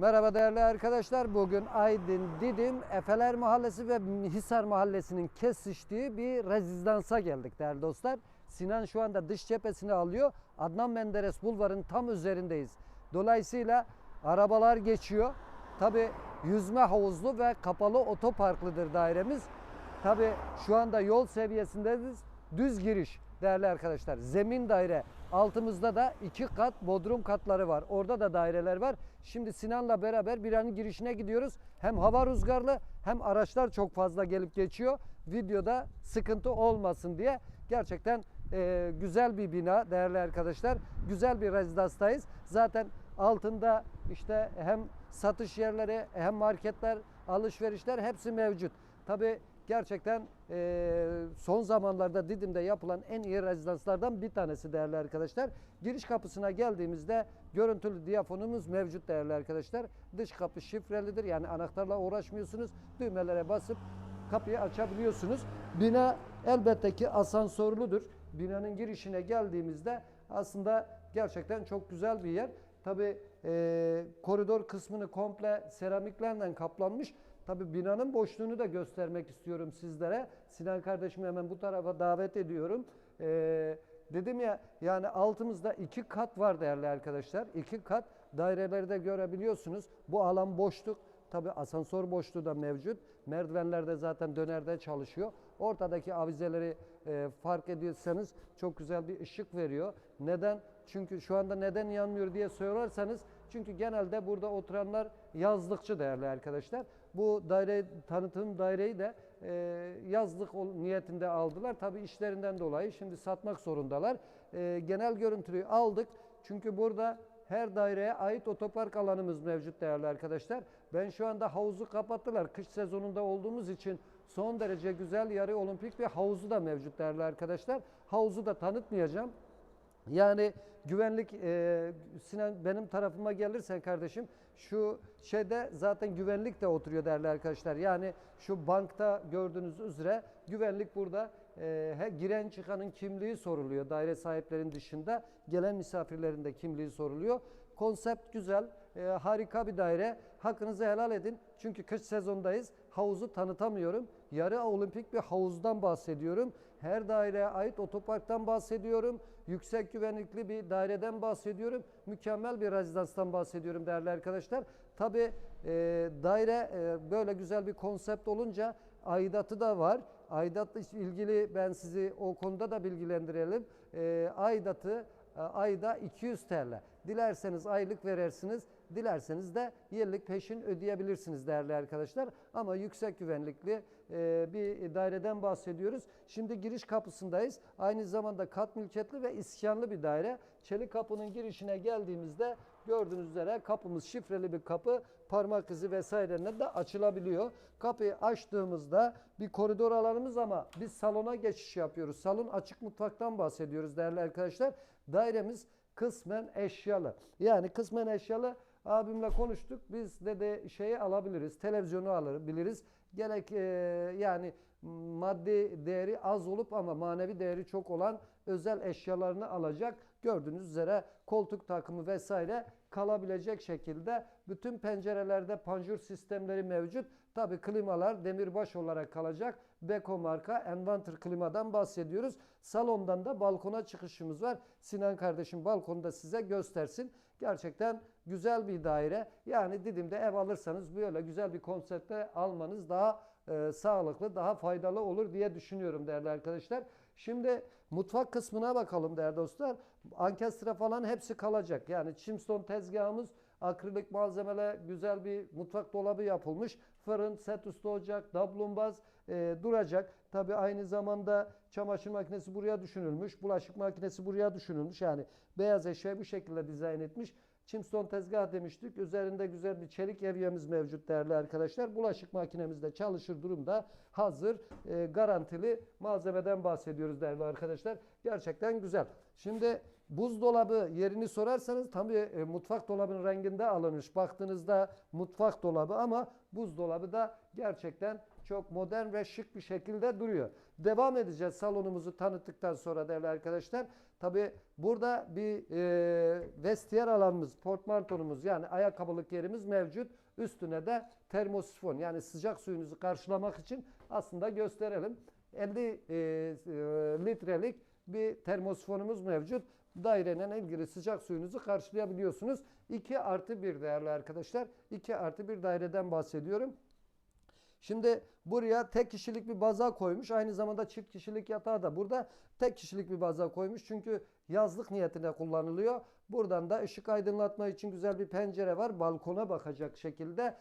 Merhaba değerli arkadaşlar. Bugün Aydın, Didim, Efeler Mahallesi ve Hisar Mahallesi'nin kesiştiği bir rezidansa geldik değerli dostlar. Sinan şu anda dış cephesini alıyor. Adnan Menderes Bulvarı'nın tam üzerindeyiz. Dolayısıyla arabalar geçiyor. Tabi yüzme havuzlu ve kapalı otoparklıdır dairemiz. Tabi şu anda yol seviyesindeyiz. Düz giriş değerli arkadaşlar. Zemin daire. Altımızda da iki kat bodrum katları var. Orada da daireler var. Şimdi Sinan'la beraber biranın girişine gidiyoruz. Hem hava rüzgarlı hem araçlar çok fazla gelip geçiyor. Videoda sıkıntı olmasın diye gerçekten e, güzel bir bina değerli arkadaşlar. Güzel bir rezidanstayız. Zaten altında işte hem satış yerleri hem marketler, alışverişler hepsi mevcut. Tabi gerçekten e, son zamanlarda Didim'de yapılan en iyi rezidanslardan bir tanesi değerli arkadaşlar. Giriş kapısına geldiğimizde görüntülü diyafonumuz mevcut değerli arkadaşlar. Dış kapı şifrelidir yani anahtarla uğraşmıyorsunuz. Düğmelere basıp kapıyı açabiliyorsunuz. Bina elbette ki asansörlüdür. Binanın girişine geldiğimizde aslında gerçekten çok güzel bir yer. Tabi koridor kısmını komple seramiklerle kaplanmış. Tabi binanın boşluğunu da göstermek istiyorum sizlere. Sinan kardeşimi hemen bu tarafa davet ediyorum. Ee, dedim ya yani altımızda iki kat var değerli arkadaşlar. İki kat daireleri de görebiliyorsunuz. Bu alan boşluk. Tabi asansör boşluğu da mevcut. Merdivenler de zaten dönerde çalışıyor. Ortadaki avizeleri e, fark ediyorsanız çok güzel bir ışık veriyor. Neden? Çünkü şu anda neden yanmıyor diye sorarsanız çünkü genelde burada oturanlar yazlıkçı değerli arkadaşlar. Bu daire tanıtım daireyi de e, yazlık niyetinde aldılar. Tabi işlerinden dolayı şimdi satmak zorundalar. E, genel görüntüyü aldık. Çünkü burada her daireye ait otopark alanımız mevcut değerli arkadaşlar. Ben şu anda havuzu kapattılar. Kış sezonunda olduğumuz için son derece güzel yarı olimpik bir havuzu da mevcut değerli arkadaşlar. Havuzu da tanıtmayacağım. Yani güvenlik e, Sinan benim tarafıma gelirsen kardeşim şu şeyde zaten güvenlik de oturuyor değerli arkadaşlar. Yani şu bankta gördüğünüz üzere güvenlik burada e, giren çıkanın kimliği soruluyor. Daire sahiplerinin dışında gelen misafirlerin de kimliği soruluyor. Konsept güzel, e, harika bir daire. Hakkınızı helal edin. Çünkü kış sezondayız. Havuzu tanıtamıyorum. Yarı olimpik bir havuzdan bahsediyorum. Her daireye ait otoparktan bahsediyorum. Yüksek güvenlikli bir daireden bahsediyorum. Mükemmel bir rezidanstan bahsediyorum değerli arkadaşlar. Tabi daire e, böyle güzel bir konsept olunca aidatı da var. Aidatla ilgili ben sizi o konuda da bilgilendirelim. E, aidatı e, ayda 200 TL. Dilerseniz aylık verersiniz, dilerseniz de yıllık peşin ödeyebilirsiniz değerli arkadaşlar. Ama yüksek güvenlikli e, bir daireden bahsediyoruz. Şimdi giriş kapısındayız. Aynı zamanda kat mülkiyetli ve iskanlı bir daire. Çelik kapının girişine geldiğimizde gördüğünüz üzere kapımız şifreli bir kapı. Parmak izi vesaireyle de açılabiliyor. Kapıyı açtığımızda bir koridor alanımız ama biz salona geçiş yapıyoruz. Salon açık mutfaktan bahsediyoruz değerli arkadaşlar. Dairemiz kısmen eşyalı. Yani kısmen eşyalı abimle konuştuk. Biz dedi şeyi alabiliriz. Televizyonu alabiliriz. Gerek e, yani maddi değeri az olup ama manevi değeri çok olan özel eşyalarını alacak. Gördüğünüz üzere koltuk takımı vesaire kalabilecek şekilde bütün pencerelerde panjur sistemleri mevcut. Tabi klimalar demirbaş olarak kalacak. Beko marka Envanter klimadan bahsediyoruz. Salondan da balkona çıkışımız var. Sinan kardeşim balkonda size göstersin. Gerçekten güzel bir daire. Yani Didim'de ev alırsanız böyle güzel bir konsepte almanız daha e, sağlıklı, daha faydalı olur diye düşünüyorum değerli arkadaşlar. Şimdi mutfak kısmına bakalım değerli dostlar. Ankestre falan hepsi kalacak. Yani çimston tezgahımız, akrilik malzemeler, güzel bir mutfak dolabı yapılmış. Fırın, set üstü ocak, dablumbaz e, duracak. Tabi aynı zamanda çamaşır makinesi buraya düşünülmüş. Bulaşık makinesi buraya düşünülmüş. Yani beyaz eşya bu şekilde dizayn etmiş. Çimston tezgah demiştik. Üzerinde güzel bir çelik evyemiz mevcut değerli arkadaşlar. Bulaşık makinemiz de çalışır durumda. Hazır, e, garantili malzemeden bahsediyoruz değerli arkadaşlar. Gerçekten güzel. Şimdi Buzdolabı yerini sorarsanız tabii e, mutfak dolabının renginde alınmış. Baktığınızda mutfak dolabı ama buzdolabı da gerçekten çok modern ve şık bir şekilde duruyor. Devam edeceğiz salonumuzu tanıttıktan sonra değerli arkadaşlar. Tabii burada bir e, vestiyer alanımız, portmantonumuz yani ayakkabılık yerimiz mevcut. Üstüne de termosifon yani sıcak suyunuzu karşılamak için aslında gösterelim. 50 e, e, litrelik bir termosifonumuz mevcut. Dairenin ilgili sıcak suyunuzu karşılayabiliyorsunuz. 2 artı 1 değerli arkadaşlar. 2 artı 1 daireden bahsediyorum. Şimdi buraya tek kişilik bir baza koymuş. Aynı zamanda çift kişilik yatağı da burada tek kişilik bir baza koymuş. Çünkü yazlık niyetine kullanılıyor. Buradan da ışık aydınlatma için güzel bir pencere var. Balkona bakacak şekilde.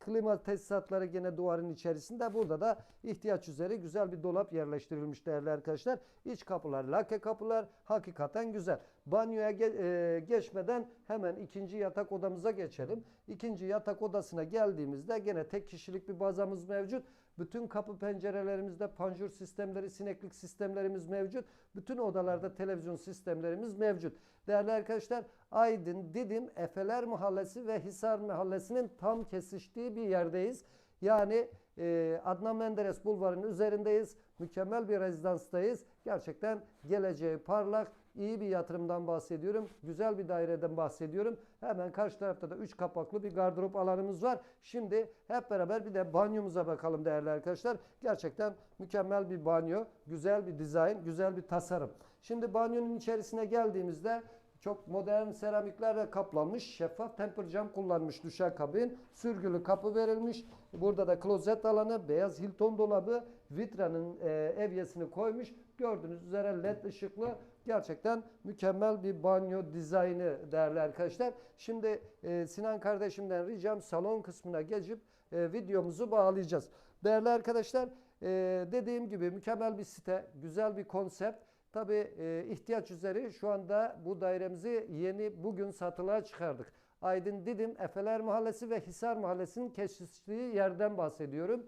Klima tesisatları gene duvarın içerisinde. Burada da ihtiyaç üzere güzel bir dolap yerleştirilmiş değerli arkadaşlar. İç kapılar lake kapılar hakikaten güzel. Banyoya ge- e, geçmeden hemen ikinci yatak odamıza geçelim. İkinci yatak odasına geldiğimizde gene tek kişilik bir bazamız mevcut. Bütün kapı pencerelerimizde panjur sistemleri, sineklik sistemlerimiz mevcut. Bütün odalarda televizyon sistemlerimiz mevcut. Değerli arkadaşlar Aydın, Didim, Efeler Mahallesi ve Hisar Mahallesi'nin tam kesiştiği bir yerdeyiz. Yani e, Adnan Menderes Bulvarı'nın üzerindeyiz. Mükemmel bir rezidanstayız. Gerçekten geleceği parlak, iyi bir yatırımdan bahsediyorum. Güzel bir daireden bahsediyorum. Hemen karşı tarafta da 3 kapaklı bir gardırop alanımız var. Şimdi hep beraber bir de banyomuza bakalım değerli arkadaşlar. Gerçekten mükemmel bir banyo, güzel bir dizayn, güzel bir tasarım. Şimdi banyonun içerisine geldiğimizde çok modern seramiklerle kaplanmış, şeffaf temper cam kullanmış duşakabin, sürgülü kapı verilmiş. Burada da klozet alanı, beyaz Hilton dolabı, vitranın e, evyesini koymuş. Gördüğünüz üzere led ışıklı gerçekten mükemmel bir banyo dizaynı değerli arkadaşlar. Şimdi e, Sinan kardeşimden ricam salon kısmına geçip e, videomuzu bağlayacağız. Değerli arkadaşlar e, dediğim gibi mükemmel bir site, güzel bir konsept. Tabi e, ihtiyaç üzere şu anda bu dairemizi yeni bugün satılığa çıkardık. Aydın Didim, Efeler Mahallesi ve Hisar Mahallesi'nin kesiştiği yerden bahsediyorum.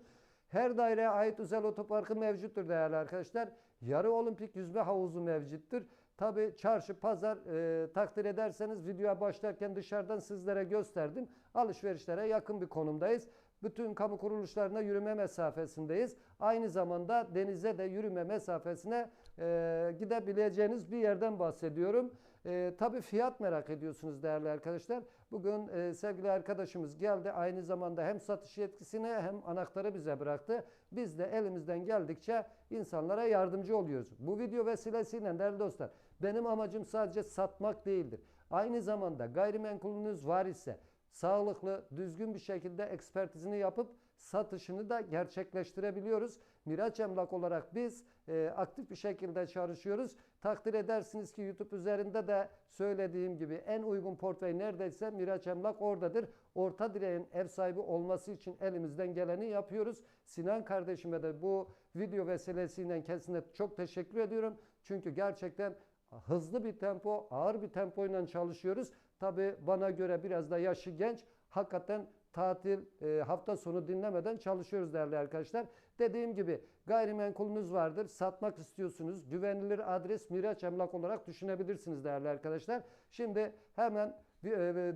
Her daireye ait özel otoparkı mevcuttur değerli arkadaşlar. Yarı olimpik yüzme havuzu mevcuttur. Tabi çarşı, pazar e, takdir ederseniz videoya başlarken dışarıdan sizlere gösterdim. Alışverişlere yakın bir konumdayız. Bütün kamu kuruluşlarına yürüme mesafesindeyiz. Aynı zamanda denize de yürüme mesafesine e, gidebileceğiniz bir yerden bahsediyorum. E, tabii fiyat merak ediyorsunuz değerli arkadaşlar. Bugün e, sevgili arkadaşımız geldi. Aynı zamanda hem satış yetkisini hem anahtarı bize bıraktı. Biz de elimizden geldikçe insanlara yardımcı oluyoruz. Bu video vesilesiyle değerli dostlar benim amacım sadece satmak değildir. Aynı zamanda gayrimenkulünüz var ise sağlıklı, düzgün bir şekilde ekspertizini yapıp satışını da gerçekleştirebiliyoruz. Miraç Emlak olarak biz e, aktif bir şekilde çalışıyoruz. Takdir edersiniz ki YouTube üzerinde de söylediğim gibi en uygun portföy neredeyse Miraç Emlak oradadır. Orta direğin ev sahibi olması için elimizden geleni yapıyoruz. Sinan kardeşime de bu video vesilesiyle kendisine çok teşekkür ediyorum. Çünkü gerçekten hızlı bir tempo, ağır bir tempoyla çalışıyoruz. Tabi bana göre biraz da yaşı genç. Hakikaten tatil, e, hafta sonu dinlemeden çalışıyoruz değerli arkadaşlar. Dediğim gibi gayrimenkulünüz vardır. Satmak istiyorsunuz. Güvenilir adres Miraç Emlak olarak düşünebilirsiniz değerli arkadaşlar. Şimdi hemen e,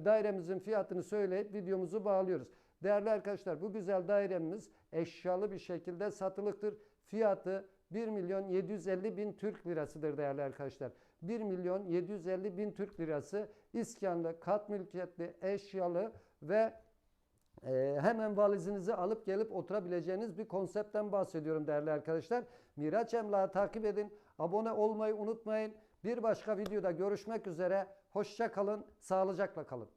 dairemizin fiyatını söyleyip videomuzu bağlıyoruz. Değerli arkadaşlar bu güzel dairemiz eşyalı bir şekilde satılıktır. Fiyatı 1 milyon 750 bin Türk lirasıdır değerli arkadaşlar. 1 milyon 750 bin Türk lirası iskanlı, kat mülkiyetli, eşyalı ve e, hemen valizinizi alıp gelip oturabileceğiniz bir konseptten bahsediyorum değerli arkadaşlar. Miraç Emlak'ı takip edin. Abone olmayı unutmayın. Bir başka videoda görüşmek üzere. Hoşça kalın, sağlıcakla kalın.